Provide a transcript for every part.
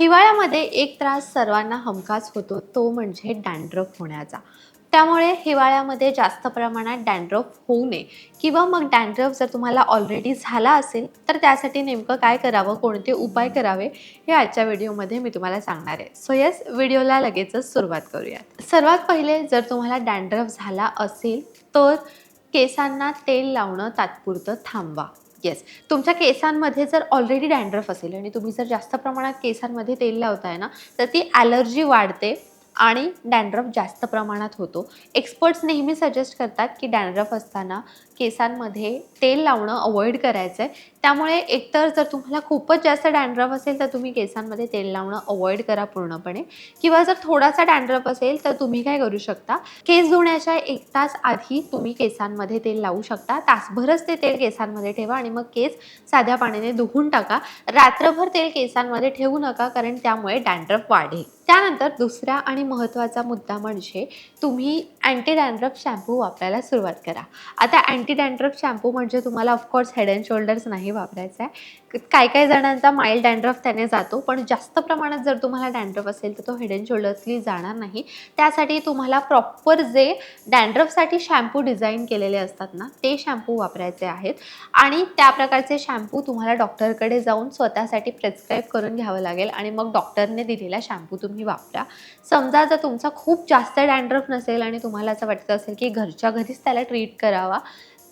हिवाळ्यामध्ये एक त्रास सर्वांना हमखास होतो तो म्हणजे डॅन्ड्रफ होण्याचा. त्यामुळे हिवाळ्यामध्ये जास्त प्रमाणात डॅन्ड्रफ होऊ नये. किंवा मग डॅन्ड्रफ जर तुम्हाला ऑलरेडी झाला असेल तर त्यासाठी नेमकं काय करावं कोणते उपाय करावे हे आजच्या व्हिडिओमध्ये मी तुम्हाला सांगणार आहे. सो येस व्हिडिओला लगेचच सुरुवात करूयात. सर्वात पहिले जर तुम्हाला डॅन्ड्रफ झाला असेल तर केसांना तेल लावणं तात्पुरतं थांबवा. येस तुमच्या केसांमध्ये जर ऑलरेडी डँड्रफ असेल आणि तुम्ही जर जास्त प्रमाणात केसांमध्ये तेल लावताय ना तर ती ॲलर्जी वाढते आणि डँड्रफ जास्त प्रमाणात होतो. एक्सपर्ट्स नेहमी सजेस्ट करतात की डँड्रफ असताना केसांमध्ये तेल लावणं अवॉइड करायचं आहे त्यामुळे एकतर जर तुम्हाला खूपच जास्त डॅन्ड्रफ असेल तर तुम्ही केसांमध्ये तेल लावणं अवॉइड करा पूर्णपणे. किंवा जर थोडासा डॅन्ड्रफ असेल तर तुम्ही काय करू शकता केस धुण्याच्या एक तास आधी तुम्ही केसांमध्ये तेल लावू शकता. तासभरच ते तेल केसांमध्ये ठेवा आणि मग केस साध्या पाण्याने धुवून टाका. रात्रभर तेल केसांमध्ये ठेवू नका कारण त्यामुळे डॅन्ड्रफ वाढेल. त्यानंतर दुसरा आणि महत्त्वाचा मुद्दा म्हणजे तुम्ही अँटी डॅन्ड्रफ शॅम्पू वापरायला सुरुवात करा. आता अँटी डॅन्ड्रफ शॅम्पू म्हणजे तुम्हाला ऑफकोर्स हेड अँड शोल्डर्स नाही वापरायचा आहे. काय काय जणांचा माइल्ड डॅन्ड्रफ त्याने जातो पण जास्त प्रमाणात जर तुम्हाला डॅन्ड्रफ असेल तर तो हेड अँड शोल्डर्सली जाणार नाही. त्यासाठी तुम्हाला प्रॉपर जे डॅन्ड्रफसाठी शॅम्पू डिझाईन केलेले असतात ना ते शॅम्पू वापरायचे आहेत. आणि त्या प्रकारचे शॅम्पू तुम्हाला डॉक्टरकडे जाऊन स्वतःसाठी प्रेस्क्राईब करून घ्यावं लागेल आणि मग डॉक्टरने दिलेला शॅम्पू तुम्ही वापरा. समजा जर तुमचा खूप जास्त डॅन्ड्रफ नसेल आणि तुम्हाला असं वाटतं असेल की घरच्या घरीच त्याला ट्रीट करावा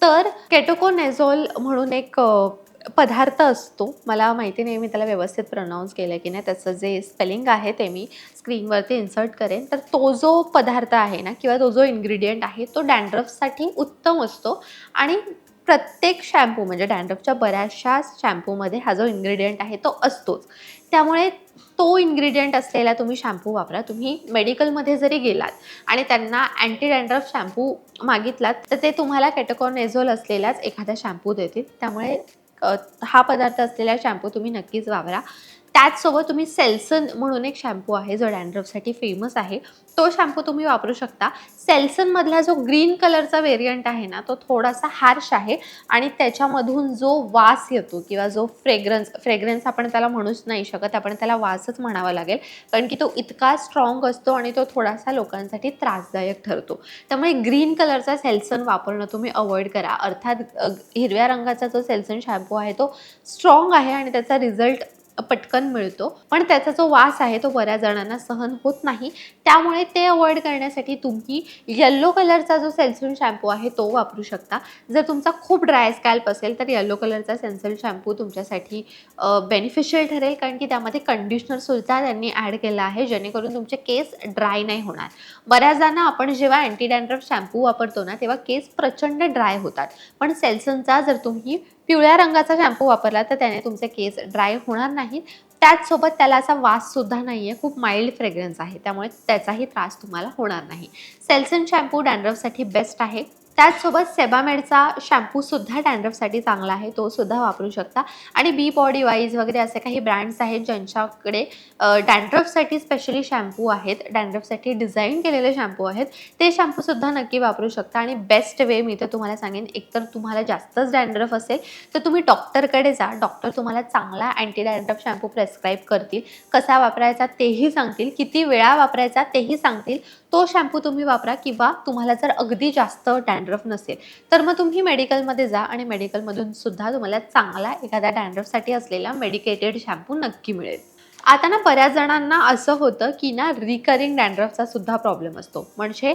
तर केटोकोनेझोल म्हणून एक पदार्थ असतो. मला माहिती नाही मी त्याला व्यवस्थित प्रनाऊन्स केलं की नाही त्याचं जे स्पेलिंग आहे ते मी स्क्रीनवरती इन्सर्ट करेन. तर तो जो पदार्थ आहे ना किंवा तो जो इन्ग्रेडियंट आहे तो डॅन्ड्रफसाठी उत्तम असतो. आणि प्रत्येक शॅम्पू म्हणजे डॅन्ड्रफच्या बऱ्याचशा शॅम्पूमध्ये हा जो इन्ग्रेडियंट आहे तो असतोच. त्यामुळे तो इन्ग्रेडियंट असलेला तुम्ही शॅम्पू वापरा. तुम्ही मेडिकलमध्ये जरी गेलात आणि त्यांना अँटी डँड्रफ शॅम्पू मागितलात तर ते तुम्हाला कॅटोकॉनेझोल असलेलाच एखादा शॅम्पू देतील. त्यामुळे हा पदार्थ असलेला शॅम्पू तुम्ही नक्कीच वापरा. त्याचसोबत तुम्ही सेल्सन म्हणून एक शॅम्पू आहे जो डॅन्ड्रफसाठी फेमस आहे तो शॅम्पू तुम्ही वापरू शकता. सेल्सनमधला जो ग्रीन कलरचा वेरियंट आहे ना तो थोडासा हार्श आहे आणि त्याच्यामधून जो वास येतो किंवा जो फ्रेग्रन्स फ्रेग्रन्स आपण त्याला म्हणूच नाही शकत आपण त्याला वासच म्हणावा लागेल कारण की तो इतका स्ट्रॉंग असतो आणि तो थोडासा लोकांसाठी त्रासदायक ठरतो. त्यामुळे ग्रीन कलरचा सेल्सन वापरणं तुम्ही अवॉइड करा. अर्थात हिरव्या रंगाचा जो सेल्सन शॅम्पू आहे तो स्ट्रॉंग आहे आणि त्याचा रिझल्ट पटकन मिळतो. पण त्याचा जो वास आहे तो बऱ्याच जणांना सहन होत नाही. त्यामुळे ते अवॉइड करण्यासाठी तुम्ही येल्लो कलरचा जो सेल्सोन शॅम्पू आहे तो वापरू शकता. जर तुमचा खूप ड्राय स्कॅल्प असेल तर येल्लो कलरचा सेन्सोन शॅम्पू तुमच्यासाठी बेनिफिशियल ठरेल. कारण की त्यामध्ये कंडिशनरसुद्धा त्यांनी ॲड केला आहे जेणेकरून तुमचे केस ड्राय नाही होणार. बऱ्याचदा आपण जेव्हा अँटी डॅन्ड्रफ शॅम्पू वापरतो ना तेव्हा केस प्रचंड ड्राय होतात. पण सेल्सनचा जर तुम्ही पिवळ्या रंगाचा शॅम्पू वापरला तर त्याने तुमचे केस ड्राय होणार नाहीत. त्याचसोबत त्याला असा वाससुद्धा नाही आहे खूप माइल्ड फ्रेग्रन्स आहे. त्यामुळे त्याचाही त्रास तुम्हाला होणार नाही. सेल्सन शॅम्पू डॅन्ड्रफसाठी बेस्ट आहे. त्याचसोबत सेबामेडचा शॅम्पूसुद्धा डॅन्ड्रफसाठी चांगला आहे. तो सुद्धा वापरू शकता. आणि बी बॉडी वाईज वगैरे असे काही ब्रँड्स आहेत ज्यांच्याकडे डॅन्ड्रफसाठी स्पेशली शॅम्पू आहेत. डॅन्ड्रफसाठी डिझाईन केलेले शॅम्पू आहेत. ते शॅम्पूसुद्धा नक्की वापरू शकता. आणि बेस्ट वे मी तर तुम्हाला सांगेन एकतर तुम्हाला जास्तच डॅन्ड्रफ असेल तर तुम्ही डॉक्टरकडे जा. डॉक्टर तुम्हाला चांगला अँटी डॅन्ड्रफ शॅम्पू प्रेस्क्राईब करतील. कसा वापरायचा तेही सांगतील. किती वेळा वापरायचा तेही सांगतील. तो शॅम्पू तुम्ही वापरा किंवा तुम्हाला जर अगदी जास्त डॅन्ड्रफ नसेल. तर मग तुम्ही मेडिकलमध्ये जा आणि मेडिकलमधून सुद्धा तुम्हाला चांगला एखाद्या डॅन्ड्रफसाठी असलेला मेडिकेटेड शॅम्पू नक्की मिळेल. आता ना बऱ्याच जणांना असं होतं की ना रिकरिंग डॅन्ड्रफचा सुद्धा प्रॉब्लेम असतो. म्हणजे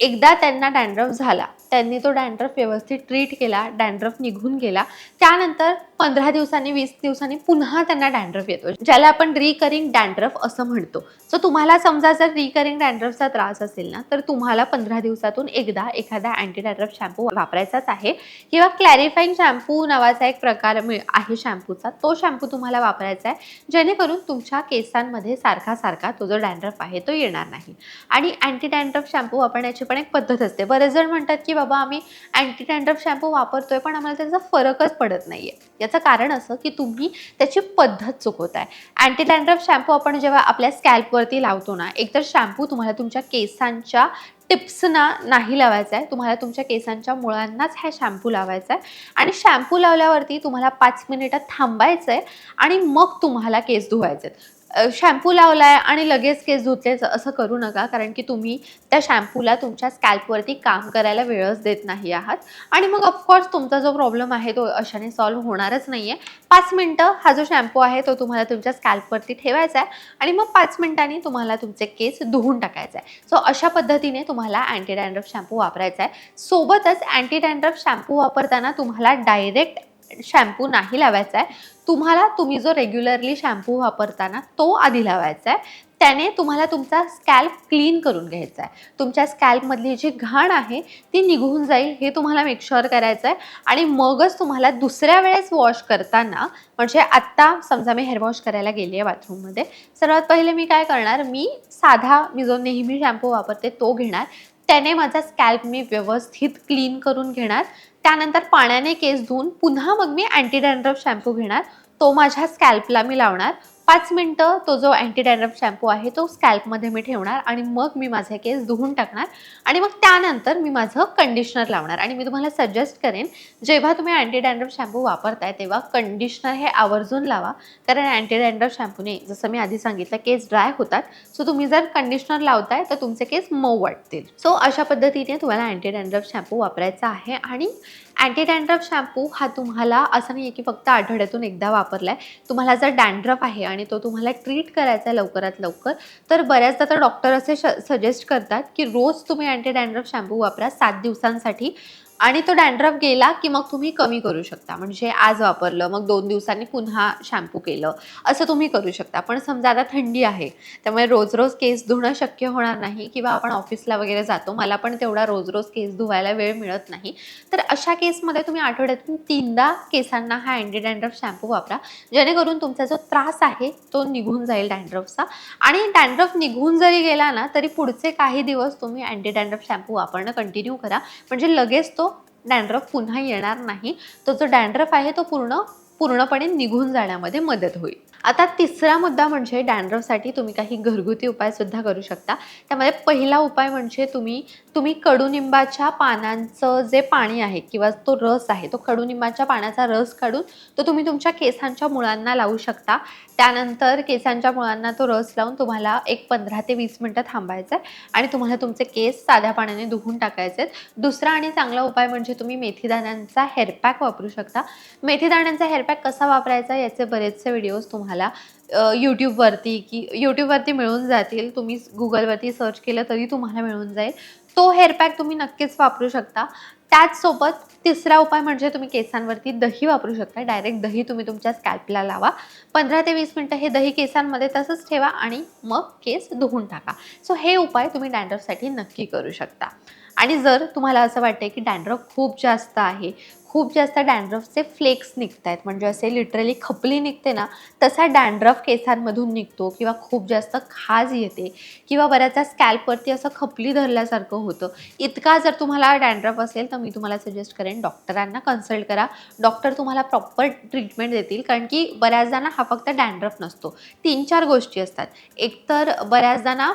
एकदा त्यांना डॅन्ड्रफ झाला त्यांनी तो डॅन्ड्रफ व्यवस्थित ट्रीट केला डॅन्ड्रफ निघून गेला त्यानंतर पंधरा दिवसांनी वीस दिवसांनी पुन्हा त्यांना डॅन्ड्रफ येतो. ज्याला आपण रिकरिंग डॅन्ड्रफ असं म्हणतो. सो तुम्हाला समजा जर रिकरिंग डॅन्ड्रफचा त्रास असेल ना तर तुम्हाला पंधरा दिवसातून एकदा एखादा अँटी डॅन्ड्रफ शॅम्पू वापरायचाच आहे. किंवा क्लॅरिफाईंग शॅम्पू नावाचा एक प्रकार आहे शॅम्पूचा तो शॅम्पू तुम्हाला वापरायचा आहे. जेणेकरून तुमच्या केसांमध्ये सारखा सारखा तो जो डॅन्ड्रफ आहे तो येणार नाही. आणि अँटी डॅन्ड्रफ शॅम्पू वापरण्याची पण एक पद्धत असते. बरेच जण म्हणतात की बाबा आम्ही अँटी डॅन्ड्रफ शॅम्पू वापरतोय पण आम्हाला त्याचा फरकच पडत नाही आहे याचं कारण असं की तुम्ही त्याची पद्धत चुकवताय. अँटी डॅन्ड्रफ शॅम्पू आपण जेव्हा आपल्या स्कॅल्पवरती लावतो ना एकतर शॅम्पू तुम्हाला तुमच्या केसांच्या टिप्सना नाही लावायचा आहे तुम्हाला तुमच्या केसांच्या मुळांनाच हा शॅम्पू लावायचा आहे. आणि शॅम्पू लावल्यावरती तुम्हाला पाच मिनिटं थांबायचं आहे आणि मग तुम्हाला केस धुवायचे आहेत. शॅम्पू लावलाय आणि लगेच केस धुतले असं करू नका. कारण की तुम्ही त्या शॅम्पूला तुमच्या स्कॅल्पवरती काम करायला वेळच देत नाही आहात. आणि मग ऑफकोर्स तुमचा जो प्रॉब्लेम आहे तो अशाने सॉल्व्ह होणारच नाही आहे पाच मिनटं हा जो शॅम्पू आहे तो तुम्हाला तुमच्या स्कॅल्पवरती ठेवायचा आहे. आणि मग पाच मिनिटांनी तुम्हाला तुमचे केस धुवून टाकायचं आहे. सो अशा पद्धतीने तुम्हाला अँटी डँड्रफ शॅम्पू वापरायचा आहे. सोबतच अँटी डँड्रफ शॅम्पू वापरताना तुम्हाला डायरेक्ट शॅम्पू नाही लावायचा आहे. तुम्हाला तुम्ही जो रेग्युलरली शॅम्पू वापरताना तो आधी लावायचा आहे. त्याने तुम्हाला तुमचा स्कॅल्प क्लीन करून घ्यायचा आहे. तुमच्या स्कॅल्पमधली जी घाण आहे ती निघून जाईल हे तुम्हाला मेकशुअर करायचं आहे. आणि मगच तुम्हाला दुसऱ्या वेळेस वॉश करताना म्हणजे आत्ता समजा मी हेअर वॉश करायला गेली आहे बाथरूममध्ये सर्वात पहिले मी काय करणार? मी साधा मी जो नेहमी शॅम्पू वापरते तो घेणार. त्याने माझा स्कॅल्प मी व्यवस्थित क्लीन करून घेणार. त्यानंतर पाण्याने केस धुवून पुन्हा मग मी अँटी डॅन्ड्रफ शॅम्पू घेणार. तो माझ्या स्कॅल्पला मी लावणार. पाच मिनटं तो जो अँटी डॅन्ड्रफ शॅम्पू आहे तो स्कॅल्पमध्ये मी ठेवणार आणि मग मी माझे केस धुवून टाकणार आणि मग त्यानंतर मी माझं कंडिशनर लावणार. आणि मी तुम्हाला सजेस्ट करेन जेव्हा तुम्ही अँटी डॅन्ड्रफ शॅम्पू वापरताय तेव्हा कंडिशनर हे आवर्जून लावा. कारण अँटी डॅन्ड्रफ शॅम्पूने जसं मी आधी सांगितलं केस ड्राय होतात. सो तुम्ही जर कंडिशनर लावताय तर तुमचे केस मऊ वाटतील. सो अशा पद्धतीने तुम्हाला अँटी डॅन्ड्रफ शॅम्पू वापरायचा आहे आणि अँटी डँड्रफ शॅम्पू हा तुम्हाला असं नाही आहे की फक्त आठवड्यातून एकदा वापरला आहे तुम्हाला जर डँड्रफ आहे आणि तो तुम्हाला ट्रीट करायचा आहे लवकरात लवकर तर बऱ्याचदा तर डॉक्टर असे सजेस्ट करतात की रोज तुम्ही अँटी डँड्रफ शॅम्पू वापरा सात दिवसांसाठी. आणि तो डॅन्ड्रफ गेला की मग तुम्ही कमी करू शकता. म्हणजे आज वापरलं मग दोन दिवसांनी पुन्हा शॅम्पू केलं. असं तुम्ही करू शकता. पण समजा आता थंडी आहे त्यामुळे रोज रोज केस धुणं शक्य होणार नाही किंवा आपण ऑफिसला वगैरे जातो मला पण तेवढा रोज रोज केस धुवायला वेळ मिळत नाही. तर अशा केसमध्ये तुम्ही आठवड्यातून तीनदा केसांना हा अँटी डॅन्ड्रफ शॅम्पू वापरा. जेणेकरून तुमचा जो त्रास आहे तो निघून जाईल डॅन्ड्रफचा आणि डॅन्ड्रफ निघून जरी गेला ना तरी पुढचे काही दिवस तुम्ही अँटी डॅन्ड्रफ शॅम्पू वापरणं कंटिन्यू करा. म्हणजे लगेच तो डॅन्ड्रफ पुन्हा येणार नाही. तो जो डॅन्ड्रफ आहे तो पूर्ण पूर्णपणे निघून जाण्यामध्ये मदत होईल. आता तिसरा मुद्दा म्हणजे डॅन्ड्रफसाठी तुम्ही काही घरगुती उपायसुद्धा करू शकता. त्यामध्ये पहिला उपाय म्हणजे तुम्ही तुम्ही कडुनिंबाच्या पानांचं जे पाणी आहे किंवा तो रस आहे तो कडुनिंबाच्या पाण्याचा रस काढून तो तुम्ही तुमच्या केसांच्या मुळांना लावू शकता. त्यानंतर केसांच्या मुळांना तो रस लावून तुम्हाला एक पंधरा ते वीस मिनटं थांबायचं आहे आणि तुम्हाला तुमचे केस साध्या पाण्याने धुवून टाकायचे आहेत दुसरा आणि चांगला उपाय म्हणजे तुम्ही मेथीदाण्यांचा हेअरपॅक वापरू शकता. मेथीदाण्यांचा हेअरपॅक कसा वापरायचा याचे बरेचसे व्हिडिओज तुम्हाला तुम्हाला यूट्यूबवरती की यूट्यूबवरती मिळून जातील. तुम्ही गुगलवरती सर्च केलं तरी तुम्हाला मिळून जाईल. तो हेअरपॅक तुम्ही नक्कीच वापरू शकता. त्याचसोबत तिसरा उपाय म्हणजे तुम्ही केसांवरती दही वापरू शकता. डायरेक्ट दही तुम्ही तुमच्या स्कॅल्पला लावा. पंधरा ते वीस मिनटं हे दही केसांमध्ये तसंच ठेवा आणि मग केस धुवून टाका. सो हे उपाय तुम्ही डँड्रफसाठी नक्की करू शकता. आणि जर तुम्हाला असं वाटतं की डँड्रफ खूप जास्त आहे खूप जास्त डॅन्ड्रफचे फ्लेक्स निघत आहेत म्हणजे असे लिटरली खपली निघते ना तसा डॅन्ड्रफ केसांमधून निघतो किंवा खूप जास्त खाज येते किंवा बऱ्याचदा स्कॅल्पवरती असं खपली धरल्यासारखं होतं. इतका जर तुम्हाला डॅन्ड्रफ असेल तर मी तुम्हाला सजेस्ट करेन डॉक्टरांना कन्सल्ट करा. डॉक्टर तुम्हाला प्रॉपर ट्रीटमेंट देतील कारण की बऱ्याचदा ना हा फक्त डॅन्ड्रफ नसतो. तीन चार गोष्टी असतात. एकतर बऱ्याचदा ना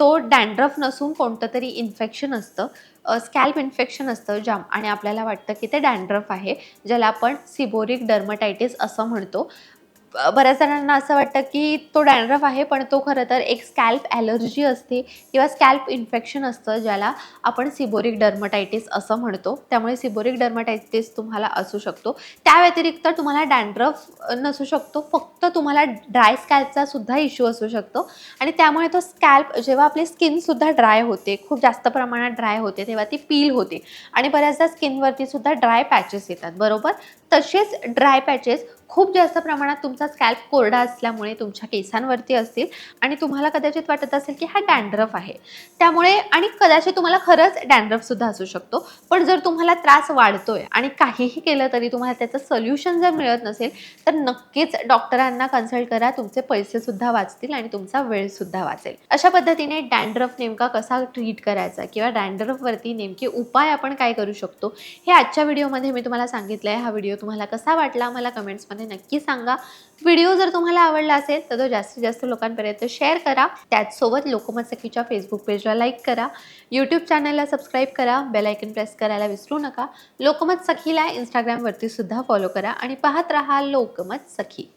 तो डँड्रफ नसून कोणतं तरी इन्फेक्शन असतं स्कॅल्प इन्फेक्शन असतं जाम. आणि आपल्याला वाटतं की ते डँड्रफ आहे ज्याला आपण सिबोरिक डर्मटायटिस असं म्हणतो. बऱ्याच जणांना असं वाटतं की तो डॅन्ड्रफ आहे पण तो खरं तर एक स्कॅल्प ॲलर्जी असते किंवा स्कॅल्प इन्फेक्शन असतं ज्याला आपण सिबोरिक डर्मटायटिस असं म्हणतो. त्यामुळे सिबोरिक डर्मटायटिस तुम्हाला असू शकतो. त्या व्यतिरिक्त तुम्हाला डॅन्ड्रफ नसू शकतो. फक्त तुम्हाला ड्राय स्कॅल्पचा सुद्धा इश्यू असू शकतो. आणि त्यामुळे तो स्कॅल्प जेव्हा आपली स्किनसुद्धा ड्राय होते खूप जास्त प्रमाणात ड्राय होते तेव्हा ती पील होते. आणि बऱ्याचदा स्किनवरती सुद्धा ड्राय पॅचेस येतात. बरोबर? तसेच ड्राय पॅचेस खूप जास्त प्रमाणात तुमचा स्कॅल्प कोरडा असल्यामुळे तुमच्या केसांवरती असतील आणि तुम्हाला कदाचित वाटत असेल की हा डॅन्ड्रफ आहे. त्यामुळे आणि कदाचित तुम्हाला खरंच डॅन्ड्रफसुद्धा असू शकतो. पण जर तुम्हाला त्रास वाढतोय आणि काहीही केलं तरी तुम्हाला त्याचं सोल्युशन जर मिळत नसेल तर नक्कीच डॉक्टरांना कन्सल्ट करा. तुमचे पैसेसुद्धा वाचतील आणि तुमचा वेळसुद्धा वाचेल. अशा पद्धतीने डॅन्ड्रफ नेमका कसा ट्रीट करायचा किंवा डॅन्ड्रफवरती नेमके उपाय आपण काय करू शकतो हे आजच्या व्हिडिओमध्ये मी तुम्हाला सांगितलं आहे हा व्हिडिओ तुम्हाला कसा वाटला मला कमेंट्समध्ये नक्की सांगा. व्हिडिओ जर तुम्हाला आवडला असेल तर तो जास्तीत जास्त लोकांपर्यंत शेअर करा. त्याचसोबत लोकमत सखीच्या फेसबुक पेजला लाईक करा. यूट्यूब चॅनलला सबस्क्राईब करा. बेलायकन प्रेस करायला विसरू नका. लोकमत सखीला इंस्टाग्रामवरती सुद्धा फॉलो करा आणि पाहत राहा लोकमत सखी